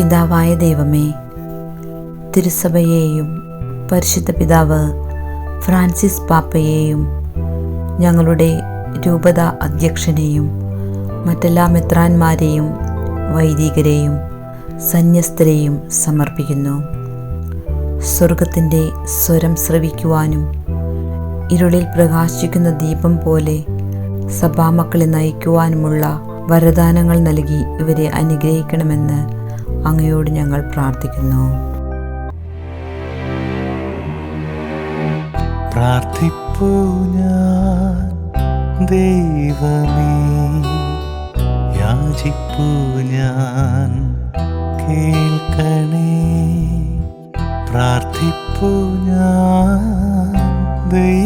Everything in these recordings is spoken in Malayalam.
പിതാവായ ദൈവമേ തിരുസഭയെയും പരിശുദ്ധ പിതാവ് ഫ്രാൻസിസ് പാപ്പയെയും ഞങ്ങളുടെ രൂപത അധ്യക്ഷനെയും മറ്റെല്ലാ മെത്രാന്മാരെയും വൈദികരെയും സന്യസ്തരെയും സമർപ്പിക്കുന്നു. സ്വർഗത്തിന്റെ സ്വരം ശ്രവിക്കുവാനും ഇരുളിൽ പ്രകാശിക്കുന്ന ദീപം പോലെ സഭാമക്കളെ നയിക്കുവാനുമുള്ള വരദാനങ്ങൾ നൽകി ഇവരെ അനുഗ്രഹിക്കണമെന്ന് അങ്ങയോട് ഞങ്ങൾ പ്രാർത്ഥിക്കുന്നു. ദൈവമേ. കേൾക്കണേ. പ്രാർത്ഥിപ്പൂ ഞാൻ ദൈവമേ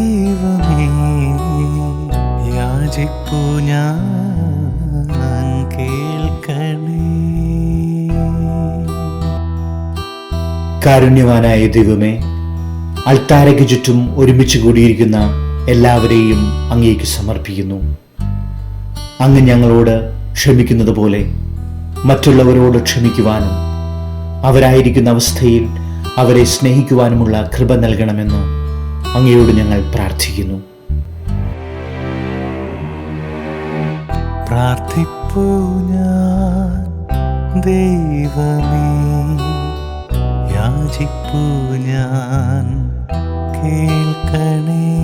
കാരുണ്യവാനായ ദൈവമേ അൾത്താരയ്ക്ക് ചുറ്റും ഒരുമിച്ച് കൂടിയിരിക്കുന്ന എല്ലാവരെയും അങ്ങേക്ക് സമർപ്പിക്കുന്നു. അങ്ങ് ഞങ്ങളോട് ക്ഷമിക്കുന്നത് പോലെ മറ്റുള്ളവരോട് ക്ഷമിക്കുവാനും അവരായിരിക്കുന്ന അവസ്ഥയിൽ അവരെ സ്നേഹിക്കുവാനുമുള്ള കൃപ നൽകണമെന്ന് അങ്ങയോട് ഞങ്ങൾ പ്രാർത്ഥിക്കുന്നു. പ്രാർത്ഥിപ്പൂ ഞാൻ ദൈവമേ. യാചിപ്പൂ ഞാൻ. കേൾക്കണേ.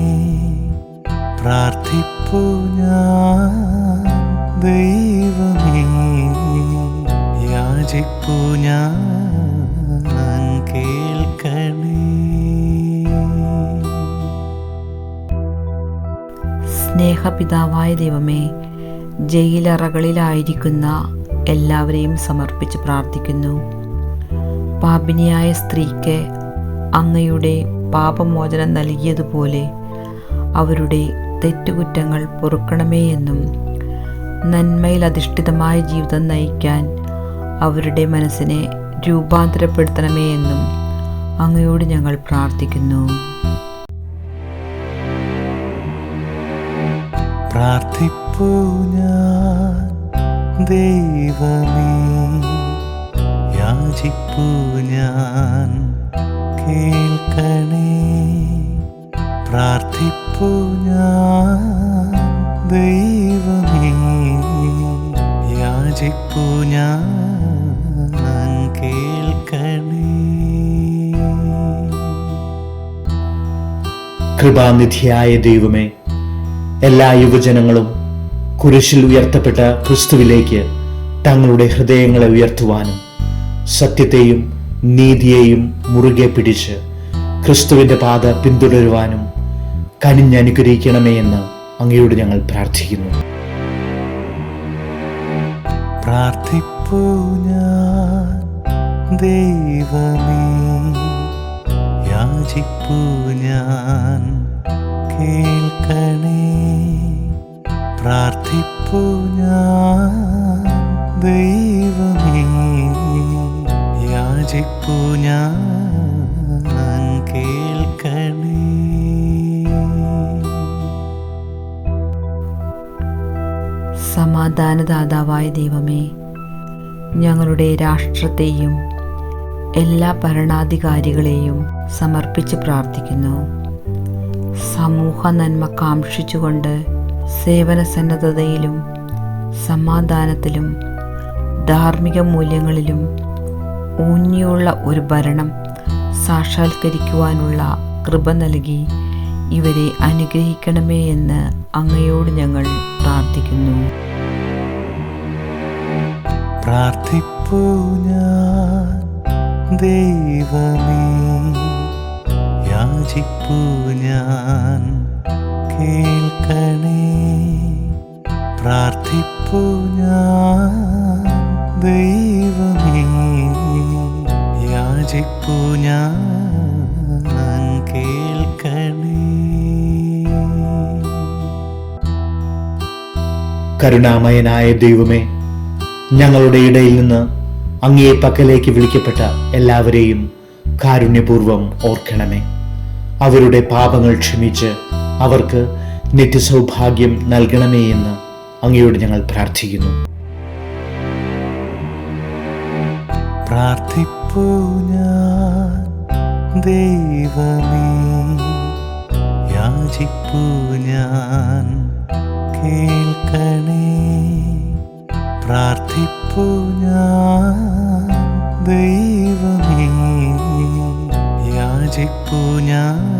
പ്രാർത്ഥിപ്പൂ ഞാൻ. ദൈവമേ യാചിപ്പൂ ഞാൻ. സ്നേഹപിതാവായ ദൈവമേ ജയിലറകളിലായിരിക്കുന്ന എല്ലാവരെയും സമർപ്പിച്ച് പ്രാർത്ഥിക്കുന്നു. പാപിനിയായ സ്ത്രീക്ക് അങ്ങയുടെ പാപമോചനം നൽകിയതുപോലെ അവരുടെ തെറ്റുകുറ്റങ്ങൾ പൊറുക്കണമേ എന്നും നന്മയിൽ ജീവിതം നയിക്കാൻ അവരുടെ മനസ്സിനെ രൂപാന്തരപ്പെടുത്തണമേ എന്നും അങ്ങയോട് ഞങ്ങൾ പ്രാർത്ഥിക്കുന്നു. പ്രാർത്ഥിപ്പൂ ഞാൻ ദൈവമേ. യാചിപ്പൂ ഞാൻ. കേൾക്കണേ. പ്രാർത്ഥിപ്പൂ ഞാൻ. ദൈവമേ യാചിപ്പൂ ഞാൻ. കേൾക്കണേ. കൃപാനിധിയായ ദൈവമേ എല്ലാ യുവജനങ്ങളും കുരിശിൽ ഉയർത്തപ്പെട്ട ക്രിസ്തുവിലേക്ക് തങ്ങളുടെ ഹൃദയങ്ങളെ ഉയർത്തുവാനും സത്യത്തെയും നീതിയെയും മുറുകെ പിടിച്ച് ക്രിസ്തുവിന്റെ പാത പിന്തുടരുവാനും കനിഞ്ഞനുഗ്രഹിക്കണമേ എന്ന് അങ്ങയോട് ഞങ്ങൾ പ്രാർത്ഥിക്കുന്നു. പ്രാർത്ഥിപ്പൂ ഞാൻ ദൈവമേ ഞാൻ പ്രാർത്ഥിപ്പൂ ഞാൻ ദൈവമേ യാചിപ്പൂ ഞാൻ കേൾക്കണേ. സമാധാനദാതാവായ ദൈവമേ ഞങ്ങളുടെ രാഷ്ട്രത്തെയും എല്ലാ ഭരണാധികാരികളെയും സമർപ്പിച്ച് പ്രാർത്ഥിക്കുന്നു. സമൂഹ നന്മ കാക്ഷിച്ചുകൊണ്ട് സേവന സന്നദ്ധതയിലും സമാധാനത്തിലും ധാർമ്മിക മൂല്യങ്ങളിലും ഊന്നിയുള്ള ഒരു ഭരണം സാക്ഷാത്കരിക്കുവാനുള്ള കൃപ നൽകി ഇവരെ അനുഗ്രഹിക്കണമേ എന്ന് അങ്ങയോട് ഞങ്ങൾ പ്രാർത്ഥിക്കുന്നു. പ്രാർത്ഥിപ്പൂ ഞാൻ ദൈവമേ യാചിപ്പൂ ഞാൻ കേൾക്കണേ. പ്രാർത്ഥിപ്പൂ ഞാൻ ദൈവമേ ഞാൻ കേൾക്കണേ. കരുണാമയനായ ദൈവമേ ഞങ്ങളുടെ ഇടയിൽ നിന്ന് അങ്ങേ പക്കലേക്ക് വിളിക്കപ്പെട്ട എല്ലാവരെയും കാരുണ്യപൂർവം ഓർക്കണമേ. അവരുടെ പാപങ്ങൾ ക്ഷമിച്ച് അവർക്ക് നിത്യസൗഭാഗ്യം നൽകണമേ എന്ന് അങ്ങയോട് ഞങ്ങൾ പ്രാർത്ഥിക്കുന്നു. പ്രാർത്ഥിപ്പൂ ഞാൻ. ദൈവമേ യാചിപ്പു ഞാൻ. കേൾക്കണേ പ്രാർത്ഥിപ്പു ഞാൻ. ദൈവമേ യാചിപ്പു ഞാൻ.